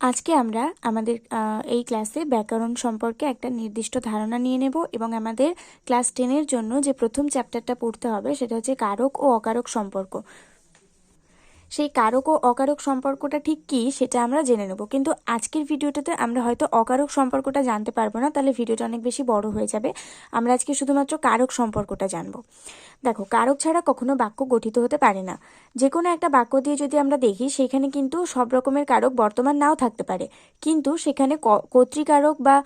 আজকে আমরা আমাদের এই ক্লাসে ব্যাকরণ সম্পর্কে একটা নির্দিষ্ট ধারণা নিয়ে নেব এবং আমাদের ক্লাস টেনের জন্য যে প্রথম চ্যাপ্টারটা পড়তে হবে সেটা হচ্ছে কারক ও অকারক সম্পর্ক। সেই কারক ও অকারক সম্পর্কটা ঠিক কী সেটা আমরা জেনে নেব। কিন্তু আজকের ভিডিওটাতে আমরা হয়তো অকারক সম্পর্কটা জানতে পারব না, তাহলে ভিডিওটা অনেক বেশি বড় হয়ে যাবে। আমরা আজকে শুধুমাত্র কারক সম্পর্কটা জানব। দেখো, কারক ছাড়া কখনো বাক্য গঠিত হতে পারে না। যে কোনো একটা বাক্য দিয়ে যদি আমরা দেখি, সেখানে কিন্তু সব রকমের কারক বর্তমান নাও থাকতে পারে। কিন্তু সেখানে কর্তৃকারক বা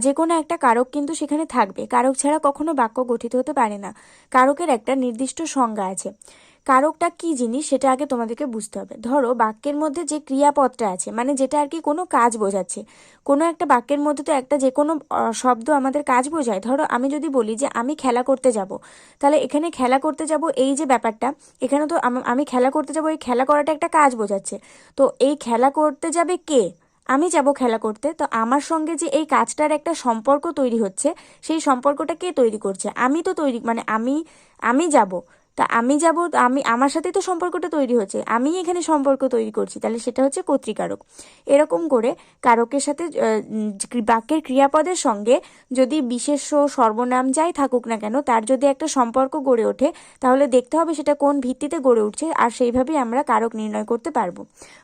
যে কোনো একটা কারক কিন্তু সেখানে থাকবে। কারক ছাড়া কখনো বাক্য গঠিত হতে পারে না। কারকের একটা নির্দিষ্ট সংজ্ঞা আছে। কারকটা কি জিনিস সেটা আগে তোমাদেরকে বুঝতে হবে। ধরো বাক্যের মধ্যে যে ক্রিয়াপদটা আছে মানে যেটা আর কি কোনো কাজ বোঝাচ্ছে, কোনো একটা বাক্যের মধ্যে তো একটা যে কোনো শব্দ আমাদের কাজ বোঝায়। ধরো আমি যদি বলি যে আমি খেলা করতে যাব, তাহলে এখানে খেলা করতে যাব এই যে ব্যাপারটা, এখানে তো আম- খেলা করতে যাব, এই খেলা করাটা একটা কাজ বোঝাচ্ছে। তো এই খেলা করতে যাবে কে? আমি যাব খেলা করতে। তো আমার সঙ্গে যে এই কাজটার একটা সম্পর্ক তৈরি হচ্ছে, সেই সম্পর্কটা কে তৈরি করছে? আমি তো তৈরি মানে আমি আমি যাব। তা আমি যাব, আমি, আমার সাথে তো সম্পর্কটা তৈরি হচ্ছে। আমি এখানে সম্পর্ক তৈরি করছি। তাহলে সেটা হচ্ছে কর্তৃকারক এরকম করে কারকের সাথে বাক্যের ক্রিয়াপদের সঙ্গে যদি বিশেষ সর্বনাম যাই থাকুক না কেন, তার যদি একটা সম্পর্ক গড়ে ওঠে, তাহলে দেখতে হবে সেটা কোন ভিত্তিতে গড়ে উঠছে আর সেইভাবেই আমরা কারক নির্ণয় করতে পারব।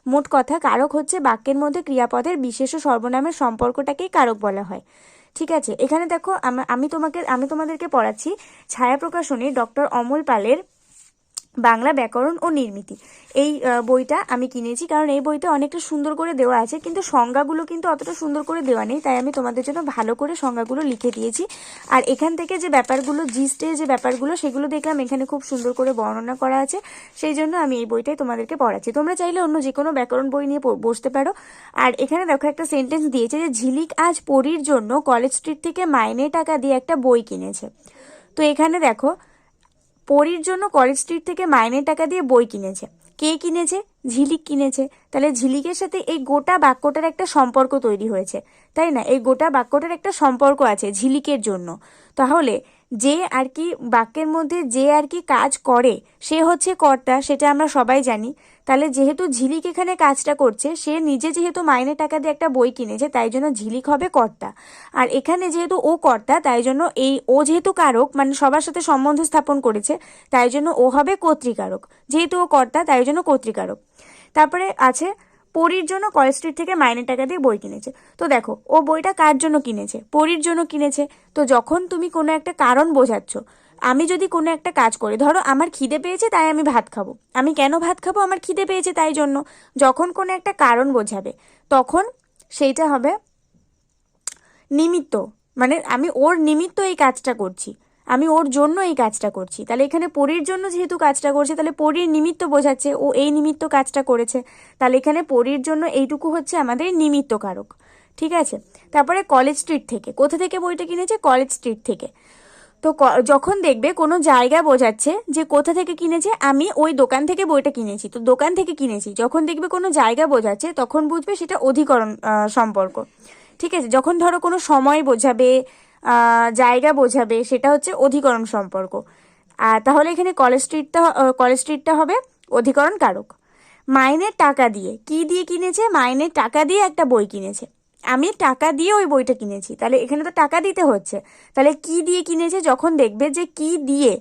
মোট কথা, কারক হচ্ছে বাক্যের মধ্যে ক্রিয়াপদের বিশেষ সর্বনামের সম্পর্কটাকেই কারক বলা হয়। ঠিক আছে এখানে দেখো আম- তোমাকে আমি তোমাদেরকে পড়াচ্ছি ছায়া প্রকাশনী ডক্টর অমল পালের বাংলা ব্যাকরণ ও নির্মিতি। এই বইটা আমি কিনেছি কারণ এই বইতে অনেকটা সুন্দর করে দেওয়া আছে, কিন্তু সংজ্ঞাগুলো কিন্তু অতটা সুন্দর করে দেওয়া নেই, তাই আমি তোমাদের জন্য ভালো করে সংজ্ঞাগুলো লিখে দিয়েছি। আর এখান থেকে যে ব্যাপারগুলো, জিস্টে যে ব্যাপারগুলো, সেগুলো দেখলাম, এখানে খুব সুন্দর করে বর্ণনা করা আছে, সেই জন্য আমি এই বইটাই তোমাদেরকে পড়াচ্ছি। তোমরা চাইলে অন্য যে কোনো ব্যাকরণ বই নিয়ে বসতে পারো। আর এখানে দেখো একটা সেন্টেন্স দিয়েছে যে, ঝিলিক আজ পরীর জন্য কলেজ স্ট্রিট থেকে মাইনে টাকা দিয়ে একটা বই কিনেছে। তো এখানে দেখো পরীর জন্য কলেজ স্ট্রিট থেকে মাইনের টাকা দিয়ে বই কিনেছে। কে কিনেছে? ঝিলিক কিনেছে। তাহলে ঝিলিকের সাথে এই গোটা বাক্যটার একটা সম্পর্ক তৈরি হয়েছে, তাই না? এই গোটা বাক্যটার একটা সম্পর্ক আছে ঝিলিকের জন্য। তাহলে যে আর কি বাক্যের মধ্যে যে আর কি কাজ করে, সে হচ্ছে কর্তা, সেটা আমরা সবাই জানি। তাহলে যেহেতু ঝিলিক এখানে কাজটা করছে, সে নিজে যেহেতু মাইনে টাকা দিয়ে একটা বই কিনেছে, তাই জন্য ঝিলিক হবে কর্তা। আর এখানে যেহেতু ও কর্তা, তাই জন্য এই ও যেহেতু কারক মানে সবার সাথে সম্বন্ধ স্থাপন করেছে, তাই জন্য ও হবে কর্তৃকারক। যেহেতু ও কর্তা, তাই জন্য কর্তৃকারক। তারপরে আছে পরীর জন্য কলেজ স্ট্রিট থেকে মাইনে টাকা দিয়ে বই কিনেছে। তো দেখো, ও বইটা কার জন্য কিনেছে? পরীর জন্য কিনেছে। তো যখন তুমি কোনো একটা কারণ বোঝাচ্ছ, আমি যদি কোনো একটা কাজ করি, ধরো আমার খিদে পেয়েছে তাই আমি ভাত খাব। আমি কেন ভাত খাব? আমার খিদে পেয়েছে তাই জন্য। যখন কোনো একটা কারণ বোঝাবে, তখন সেইটা হবে নিমিত্ত। মানে আমি ওর নিমিত্ত এই কাজটা করছি। আমি ওর জন্য এই কাজটা করছি। তাহলে এখানে পরীর জন্য যেহেতু কাজটা করছে, তাহলে পরীর নিমিত্ত বোঝাচ্ছে, ও এই নিমিত্ত কাজটা করেছে। তাহলে এখানে পরীর জন্য এইটুকু হচ্ছে আমাদের নিমিত্ত কারক। ঠিক আছে? তারপরে কলেজ স্ট্রিট থেকে। কোথা থেকে বইটা কিনেছে? কলেজ স্ট্রিট থেকে। তো যখন দেখবে কোনো জায়গা বোঝাচ্ছে যে কোথা থেকে কিনেছে, আমি ওই দোকান থেকে বইটা কিনেছি। তো দোকান থেকে কিনেছি। যখন দেখবে কোনো জায়গা বোঝাচ্ছে, তখন বুঝবে সেটা অধিকরণ সম্পর্ক। ঠিক আছে? যখন ধরো কোনো সময় বোঝাবে জায়গা বোঝাবে, সেটা হচ্ছে অধিকরণ সম্পর্ক। তাহলে এখানে কলেজ স্ট্রিটটা কলেজ স্ট্রিটটা হবে অধিকরণ কারক। মাইনের টাকা দিয়ে, কি দিয়ে কিনেছে? মাইনের টাকা দিয়ে একটা বই কিনেছে। আমি টাকা দিয়ে ওই বইটা কিনেছি, তাহলে এখানে তো টাকা দিতে হচ্ছে। তাহলে কি দিয়ে কিনেছে? যখন দেখবে যে কি দিয়ে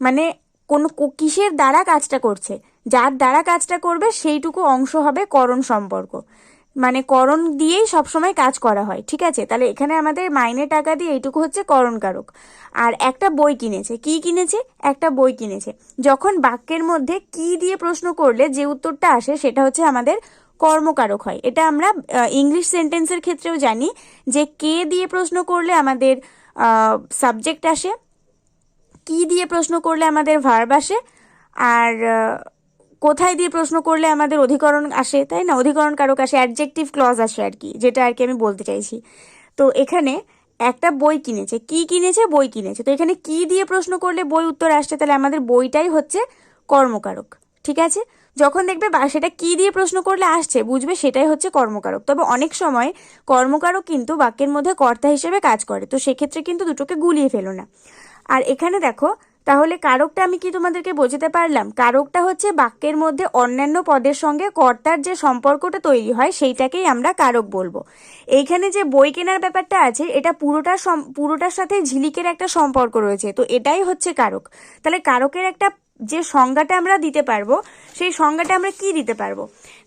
মানে কোন কিসের দ্বারা কাজটা করছে? যার দ্বারা কাজটা করবে, সেইটুকু অংশ হবে করণ সম্পর্ক। মানে করণ দিয়েই সবসময় কাজ করা হয়, ঠিক আছে? তাহলে এখানে আমাদের মাইনে টাকা দিয়ে এইটুকু হচ্ছে করণ কারক। আর একটা বই কিনেছে। কি কিনেছে? একটা বই কিনেছে। যখন বাক্যের মধ্যে কি দিয়ে প্রশ্ন করলে যে উত্তরটা আসে সেটা হচ্ছে আমাদের কর্মকারক হয়। এটা আমরা ইংলিশ সেন্টেন্সের ক্ষেত্রেও জানি যে কে দিয়ে প্রশ্ন করলে আমাদের সাবজেক্ট আসে, কি দিয়ে প্রশ্ন করলে আমাদের ভার্ব আসে, আর কোথায় দিয়ে প্রশ্ন করলে আমাদের অধিকরণ আসে, তাই না? অধিকরণ কারক আসে অ্যাডজেক্টিভ ক্লজ আসে আর কি, যেটা আর কি আমি বলতে চাইছি। তো এখানে একটা বই কিনেছে। কি কিনেছে? বই কিনেছে। তো এখানে কি দিয়ে প্রশ্ন করলে বই উত্তর আসছে? তাহলে আমাদের বইটাই হচ্ছে কর্মকারক, ঠিক আছে? যখন দেখবে বা, সেটা কি দিয়ে প্রশ্ন করলে আসছে, বুঝবে, সেটাই হচ্ছে কর্মকারক। তবে অনেক সময় কর্মকারক কিন্তু বাক্যের মধ্যে কর্তা হিসেবে কাজ করে, তো সেক্ষেত্রে কিন্তু দুটোকে গুলিয়ে ফেলো না। আর এখানে দেখো তাহলে কারকটা আমি কি তোমাদেরকে বোঝাতে পারলাম? কারকটা হচ্ছে বাক্যের মধ্যে অন্যান্য পদের সঙ্গে কর্তার যে সম্পর্কটা তৈরি হয়, সেইটাকেই আমরা কারক বলব। এইখানে যে বই কেনার ব্যাপারটা আছে, এটা পুরোটা পুরোটার সাথে ঝিলিকের একটা সম্পর্ক রয়েছে, তো এটাই হচ্ছে কারক। তাহলে কারকের একটা যে সংজ্ঞাটা আমরা দিতে পারব, সেই সংজ্ঞাটা আমরা কি দিতে পারব?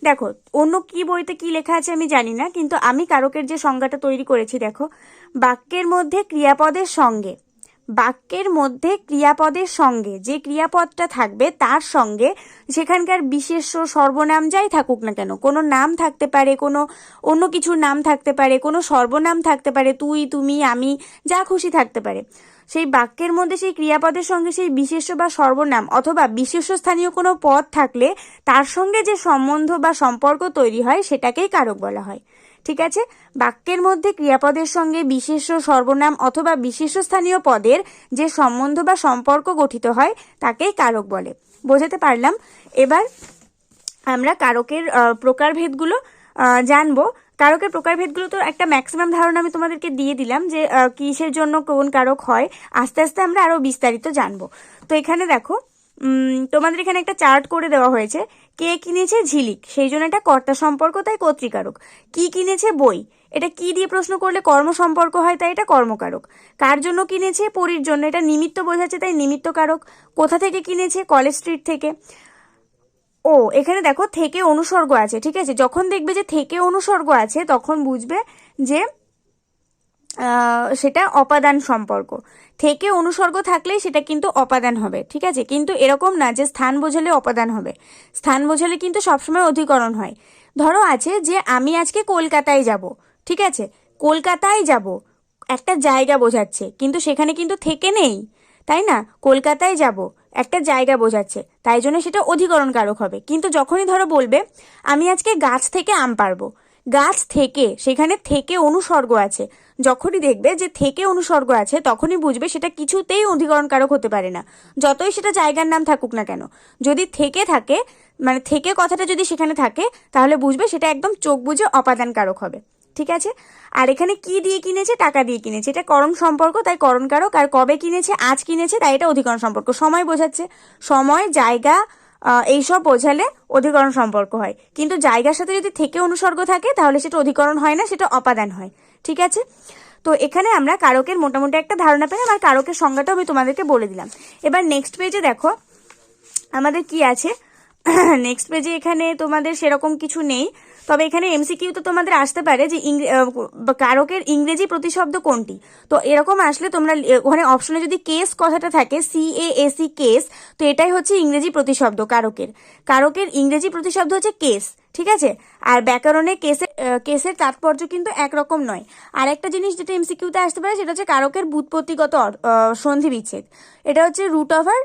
দেখো, অন্য কি বইতে কি লেখা আছে আমি জানি না, কিন্তু আমি কারকের যে সংজ্ঞাটা তৈরি করেছি, দেখো, বাক্যের মধ্যে ক্রিয়াপদের সঙ্গে বাক্যের মধ্যে ক্রিয়াপদের সঙ্গে, যে ক্রিয়াপদটা থাকবে তার সঙ্গে সেখানকার বিশেষ সর্বনাম যাই থাকুক না কেন, কোনো নাম থাকতে পারে, কোনো অন্য কিছুর নাম থাকতে পারে, কোনো সর্বনাম থাকতে পারে, তুই, তুমি, আমি, যা খুশি থাকতে পারে। সেই বাক্যের মধ্যে সেই ক্রিয়াপদের সঙ্গে সেই বিশেষ্য বা সর্বনাম অথবা বিশেষ্য স্থানীয় কোনো পদ থাকলে তার সঙ্গে যে সম্বন্ধ বা সম্পর্ক তৈরি হয় সেটাকেই কারক বলা হয়। ঠিক আছে? বাক্যের মধ্যে ক্রিয়াপদের সঙ্গে বিশেষ সর্বনাম অথবা বিশেষ স্থানীয় পদের যে সম্বন্ধ বা সম্পর্ক গঠিত হয়, তাকেই কারক বলে। বোঝাতে পারলাম? এবার আমরা কারকের প্রকারভেদগুলো জানব। কারকের প্রকারভেদগুলো তো একটা ম্যাক্সিমাম ধারণা আমি তোমাদেরকে দিয়ে দিলাম যে কিসের জন্য কোন কারক হয়। আস্তে আস্তে আমরা আরও বিস্তারিত জানব। তো এখানে দেখো তোমাদের এখানে একটা চার্ট করে দেওয়া হয়েছে। কে কিনেছে ঝিলিক? সেই জন্য একটা কর্তা সম্পর্ক, তাই কর্তৃকারক কি কিনেছে বই? এটা কি দিয়ে প্রশ্ন করলে কর্ম সম্পর্ক হয়, তাই এটা কর্মকারক। কার জন্য কিনেছে? পরীর জন্য। এটা নিমিত্ত বোঝাচ্ছে, তাই নিমিত্ত কারক কোথা থেকে কিনেছে? কলেজ স্ট্রিট থেকে। ও, এখানে দেখো, থেকে অনুসর্গ আছে, ঠিক আছে? যখন দেখবে যে থেকে অনুসর্গ আছে, তখন বুঝবে যে সেটা অপাদান সম্পর্ক। থেকে অনুসর্গ থাকলেই সেটা কিন্তু অপাদান হবে, ঠিক আছে? কিন্তু এরকম না যে স্থান বোঝালে অপাদান হবে। স্থান বোঝালে কিন্তু সবসময় অধিকরণ হয়। ধরো আছে যে আমি আজকে কলকাতায় যাব, ঠিক আছে? কলকাতায় যাব, একটা জায়গা বোঝাচ্ছে, কিন্তু সেখানে কিন্তু থেকে নেই, তাই না? কলকাতায় যাব, একটা জায়গা বোঝাচ্ছে, তাই জন্য সেটা অধিকরণ কারক হবে। কিন্তু যখনই ধরো বলবে, আমি আজকে গাছ থেকে আম পারব গাছ থেকে, সেখানে থেকে অনুসর্গ আছে। যখনই দেখবে যে থেকে অনুসর্গ আছে, তখনই বুঝবে সেটা কিছুতেই অধিকরণ কারক হতে পারে না। যতই সেটা জায়গার নাম থাকুক না কেন। যদি থেকে থাকে মানে থেকে কথাটা যদি সেখানে থাকে, তাহলে বুঝবে সেটা একদম চোখ বুঝে অপাদান কারক হবে। ঠিক আছে? আর এখানে কি দিয়ে কিনেছে? টাকা দিয়ে কিনেছে। এটা করণ সম্পর্ক, তাই করণ কারক আর কবে কিনেছে? আজ কিনেছে, তাই এটা অধিকরণ সম্পর্ক। সময় বোঝাচ্ছে। সময়, জায়গা এইসব বোঝালে অধিকরণ সম্পর্ক হয়। কিন্তু জায়গার সাথে যদি থেকে অনুসর্গ থাকে, তাহলে সেটা অধিকরণ হয় না, সেটা অপাদান হয়। ঠিক আছে? তো এখানে আমরা কারকের মোটামুটি একটা ধারণা পেলাম, আর কারকের সংজ্ঞাটাও আমি তোমাদেরকে বলে দিলাম। এবার নেক্সট পেজে দেখো, আমাদের কি আছে? নেক্সট পেজে এখানে তোমাদের সেরকম কিছু নেই। তবে এখানে এমসিকিউ তো তোমাদের আসতে পারে যে কারকের ইংরেজি প্রতিশব্দ কোনটি? তো এরকম আসলে তোমরা ওখানে অপশনে যদি কেস কথাটা থাকে সি এ এসি কেস তো এটাই হচ্ছে ইংরেজি প্রতিশব্দ কারকের। কারকের ইংরেজি প্রতিশব্দ হচ্ছে কেস ঠিক আছে? আর ব্যাকরণে কেসের কেসের তাৎপর্য কিন্তু একরকম নয়। আর একটা জিনিস যেটা এমসিকিউতে আসতে পারে, সেটা হচ্ছে কারকের বুৎপত্তিগত সন্ধি বিচ্ছেদ এটা হচ্ছে রুট ওভার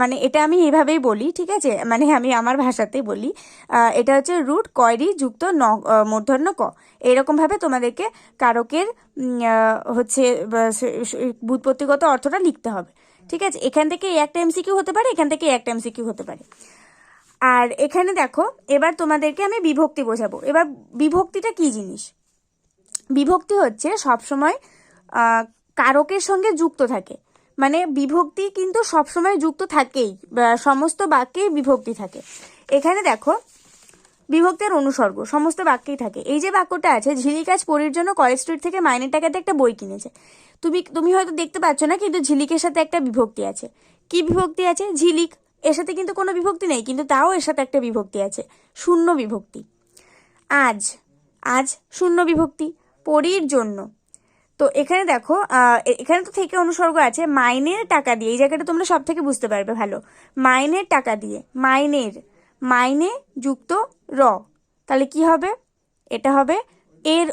মানে এটা আমি এভাবেই বলি, ঠিক আছে? মানে আমি আমার ভাষাতেই বলি। এটা হচ্ছে রুট কয়রি যুক্ত ন মূর্ধন্য ক। এরকমভাবে তোমাদেরকে কারকের হচ্ছে বুৎপত্তিগত অর্থটা লিখতে হবে। ঠিক আছে? এখান থেকে একটা এমসিকিউ হতে পারে, এখান থেকে একটা এমসিকিউ হতে পারে। আর এখানে দেখো, এবার তোমাদেরকে আমি বিভক্তি বোঝাবো। এবার বিভক্তিটা কি জিনিস? বিভক্তি হচ্ছে সবসময় কারকের সঙ্গে যুক্ত থাকে। মানে বিভক্তি কিন্তু সবসময় যুক্ত থাকেই সমস্ত বাক্যেই বিভক্তি থাকে। এখানে দেখো, বিভক্তের অনুসর্গ, সমস্ত বাক্যেই থাকে। এই যে বাক্যটা আছে ঝিলিকাজ পরীর জন্য কলেজ স্ট্রিট থেকে মাইনের টাকাতে একটা বই কিনেছে। তুমি তুমি হয়তো দেখতে পাচ্ছ না, কিন্তু ঝিলিকের সাথে একটা বিভক্তি আছে। কি বিভক্তি আছে? ঝিলিক, এর সাথে কিন্তু কোনো বিভক্তি নেই, কিন্তু তাও এর সাথে একটা বিভক্তি আছে, শূন্য বিভক্তি। আজ আজ শূন্য বিভক্তি, পরীর জন্য। তো এখানে দেখো এখানে তো থেকে অনুসর্গ আছে, মাইনের টাকা দিয়ে, এই জায়গাটা তোমরা সব থেকে বুঝতে পারবে ভালো। মাইনের টাকা দিয়ে, মাইনের, মাইনে যুক্ত র। তাহলে কি হবে? এটা হবে এর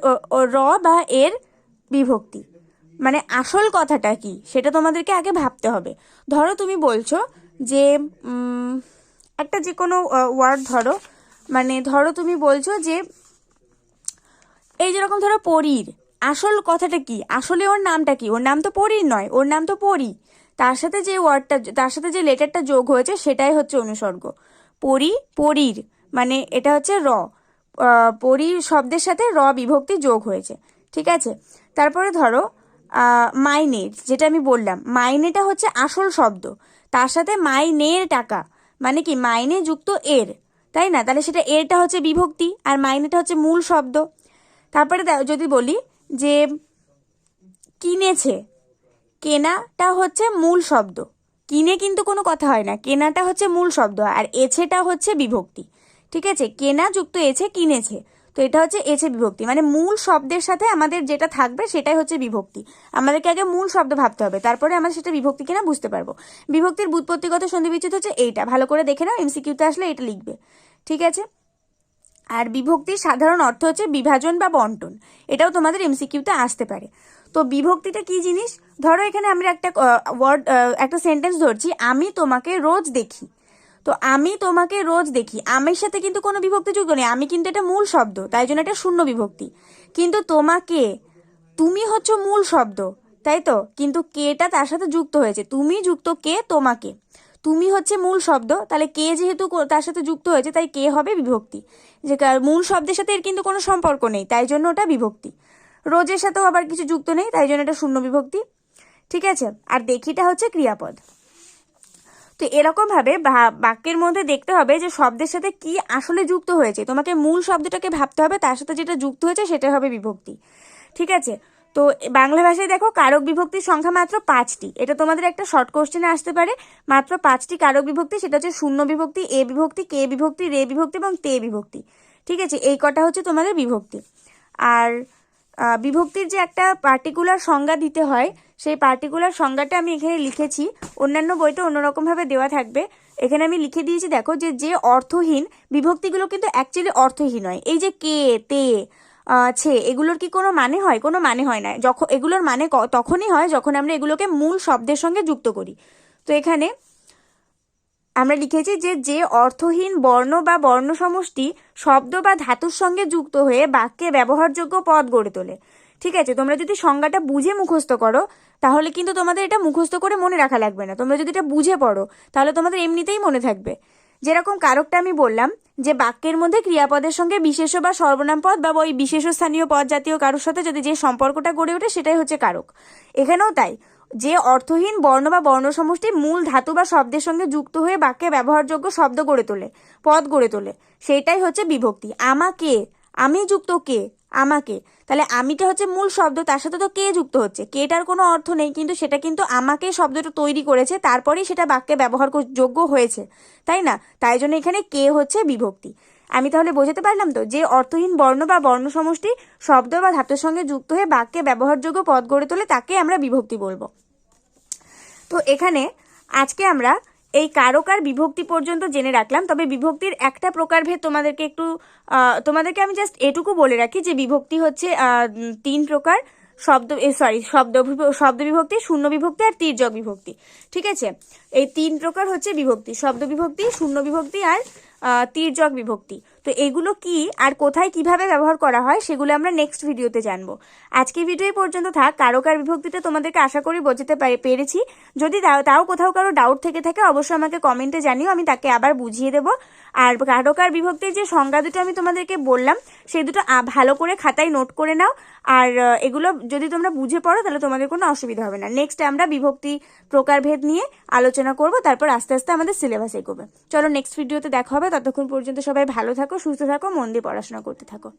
র বা এর বিভক্তি। মানে আসল কথাটা কি, সেটা তোমাদেরকে আগে ভাবতে হবে। ধরো তুমি বলছো যে একটা যে কোনো ওয়ার্ড ধরো মানে ধরো তুমি বলছো যে, এই যেরকম ধরো পরীর আসল কথাটা কি? আসলে ওর নামটা কি? ওর নাম তো পরীর নয় ওর নাম তো পরি। তার সাথে যে ওয়ার্ডটা তার সাথে যে লেটারটা যোগ হয়েছে সেটাই হচ্ছে অনুসর্গ। পরি পরীর মানে এটা হচ্ছে র। পরি শব্দের সাথে র বিভক্তি যোগ হয়েছে ঠিক আছে? তারপরে ধরো আহ, মাইনে যেটা আমি বললাম মাইনেটা হচ্ছে আসল শব্দ। তার সাথে মাইনের টাকা মানে কি? মাইনে যুক্ত এর তাই না? তাহলে সেটা এরটা হচ্ছে বিভক্তি আর মাইনেটা হচ্ছে মূল শব্দ। তারপরে যদি বলি যে কিনেছে, কেনাটা হচ্ছে মূল শব্দ। কিনে কিন্তু কোনো কথা হয় না, কেনাটা হচ্ছে মূল শব্দ, আর এছেটা হচ্ছে বিভক্তি। ঠিক আছে? কেনা যুক্ত এছে, কিনেছে। তো এটা হচ্ছে এছে বিভক্তি। মানে মূল শব্দের সাথে আমাদের যেটা থাকবে সেটাই হচ্ছে বিভক্তি। আমাদেরকে আগে মূল শব্দ ভাবতে হবে, তারপরে আমরা সেটা বিভক্তি কিনা বুঝতে পারব। বিভক্তির বুৎপত্তিগত সন্ধি বিচ্ছেদ হচ্ছে এইটা। ভালো করে দেখে নাও এমসিকিউতে আসলে এটা লিখবে। ঠিক আছে? আর বিভক্তির সাধারণ অর্থ হচ্ছে বিভাজন বা বন্টন। এটাও তোমাদের এমসিকিউতে আসতে পারে। তো বিভক্তিটা কি জিনিস? ধরো এখানে আমরা একটা ওয়ার্ড একটা সেন্টেন্স ধরছি, আমি তোমাকে রোজ দেখি। তো আমি তোমাকে রোজ দেখি। আমের সাথে কিন্তু কোনো বিভক্তি যুক্ত নেই। আমি কিন্তু এটা মূল শব্দ। তাই জন্য এটা শূন্য বিভক্তি। কিন্তু তোমাকে, তুমি হচ্ছে মূল শব্দ। তাই তো? কিন্তু কেটা তার সাথে যুক্ত হয়েছে। তুমি যুক্ত কে? তোমাকে। তুমি হচ্ছে মূল শব্দ, তাহলে কে যেহেতু তার সাথে যুক্ত হয়েছে, তাই কে হবে বিভক্তি। যে মূল শব্দের সাথে এর কিন্তু কোনো সম্পর্ক নেই, তাই জন্য ওটা বিভক্তি। রোজের সাথেও আবার কিছু যুক্ত নেই, তাই জন্য এটা শূন্য বিভক্তি। ঠিক আছে? আর দেখিটা হচ্ছে ক্রিয়াপদ। তো এরকমভাবে বাক্যের মধ্যে দেখতে হবে যে শব্দের সাথে কি আসলে যুক্ত হয়েছে। তোমাকে মূল শব্দটাকে ভাবতে হবে, তার সাথে যেটা যুক্ত হয়েছে, সেটা হবে বিভক্তি। ঠিক আছে? তো বাংলা ভাষায় দেখো কারক বিভক্তির সংখ্যা মাত্র পাঁচটি। এটা তোমাদের একটা শর্ট কোশ্চেনে আসতে পারে। মাত্র পাঁচটি কারক বিভক্তি, সেটা হচ্ছে শূন্য বিভক্তি, এ বিভক্তি, কে বিভক্তি, রে বিভক্তি এবং তে বিভক্তি। ঠিক আছে? এই কটা হচ্ছে তোমাদের বিভক্তি। আর বিভক্তির যে একটা পার্টিকুলার সংজ্ঞা দিতে হয়, সেই পার্টিকুলার সংজ্ঞাটা আমি এখানে লিখেছি। অন্যান্য বইতে অন্যরকমভাবে দেওয়া থাকবে। এখানে আমি লিখে দিয়েছি, দেখো যে যে অর্থহীন, বিভক্তিগুলো কিন্তু অ্যাকচুয়ালি অর্থহীন হয়। এই যে কে, তে ছে, এগুলোর কি কোনো মানে হয়? কোনো মানে হয় না যখন, এগুলোর মানে তখনই হয় যখন আমরা এগুলোকে মূল শব্দের সঙ্গে যুক্ত করি। তো এখানে আমরা লিখেছি যে যে অর্থহীন বর্ণ বা বর্ণ সমষ্টি শব্দ বা ধাতুর সঙ্গে যুক্ত হয়ে বাক্যে ব্যবহারযোগ্য পদ গড়ে তোলে। ঠিক আছে? তোমরা যদি সংজ্ঞাটা বুঝে মুখস্থ করো, তাহলে কিন্তু তোমাদের এটা মুখস্থ করে মনে রাখা লাগবে না। তোমরা যদি এটা বুঝে পড়ো, তাহলে তোমাদের এমনিতেই মনে থাকবে। যেরকম কারকটা আমি বললাম, যে বাক্যের মধ্যে ক্রিয়াপদের সঙ্গে বিশেষ বা সর্বনাম পদ বা ওই বিশেষ স্থানীয় পদ জাতীয় কারোর সাথে যদি যে সম্পর্কটা গড়ে ওঠে, সেটাই হচ্ছে কারক। এখানেও তাই। যে অর্থহীন বর্ণ বা বর্ণ সমষ্টি মূল ধাতু বা শব্দের সঙ্গে যুক্ত হয়ে বাক্যে ব্যবহারযোগ্য শব্দ গড়ে তোলে, পদ গড়ে তোলে, সেটাই হচ্ছে বিভক্তি। আমাকে আমি যুক্ত কে? আমাকে। তাহলে আমিটা হচ্ছে মূল শব্দ, তার সাথে তো কে যুক্ত হচ্ছে? কেটার কোনো অর্থ নেই, কিন্তু সেটা কিন্তু আমাকে শব্দটা তৈরি করেছে, তারপরেই সেটা বাক্যে ব্যবহার যোগ্য হয়েছে। তাই না? তাই জন্য এখানে কে হচ্ছে বিভক্তি। আমি তাহলে বোঝাতে পারলাম তো, যে অর্থহীন বর্ণ বা বর্ণ সমষ্টি শব্দ বা ধাতুর সঙ্গে যুক্ত হয়ে বাক্যে ব্যবহারযোগ্য পদ গড়ে তোলে, তাকে আমরা বিভক্তি বলব। তো এখানে আজকে আমরা এই কারক আর বিভক্তি পর্যন্ত জেনে রাখলাম, তবে বিভক্তির একটা প্রকারভেদ তোমাদেরকে একটু তোমাদেরকে আমি জাস্ট এটুকু বলে রাখি যে বিভক্তি হচ্ছে তিন প্রকার, শব্দ সরি শব্দ শব্দ বিভক্তি, শূন্য বিভক্তি আর তীর্যক বিভক্তি, ঠিক আছে? এই তিন প্রকার হচ্ছে বিভক্তি, শব্দ বিভক্তি, শূন্য বিভক্তি আর তির্যক বিভক্তি। তো এগুলো কি আর কোথায় কীভাবে ব্যবহার করা হয় সেগুলো আমরা নেক্সট ভিডিওতে জানব। আজকে ভিডিও পর্যন্ত থাক, কারকার বিভক্তিটা তোমাদেরকে আশা করি বোঝাতে পেরেছি। যদি তাও তাও কোথাও কারও ডাউট থেকে থাকে, অবশ্যই আমাকে কমেন্টে জানিও, আমি তাকে আবার বুঝিয়ে দেবো। আর কারকার বিভক্তির যে সংজ্ঞা দুটো আমি তোমাদেরকে বললাম সেই দুটো ভালো করে খাতায় নোট করে নাও। আর এগুলো যদি তোমরা বুঝে পড়ো, তাহলে তোমাদের কোনো অসুবিধা হবে না। নেক্সট আমরা বিভক্তি প্রকারভেদ নিয়ে আলোচনা করব, তারপর আস্তে আস্তে আমাদের সিলেবাস এগোবে। চলো নেক্সট ভিডিওতে দেখা হবে ততক্ষণ পর্যন্ত সবাই ভালো থাকো সুস্থ থাকো মন দিয়ে পড়াশোনা করতে থাকো।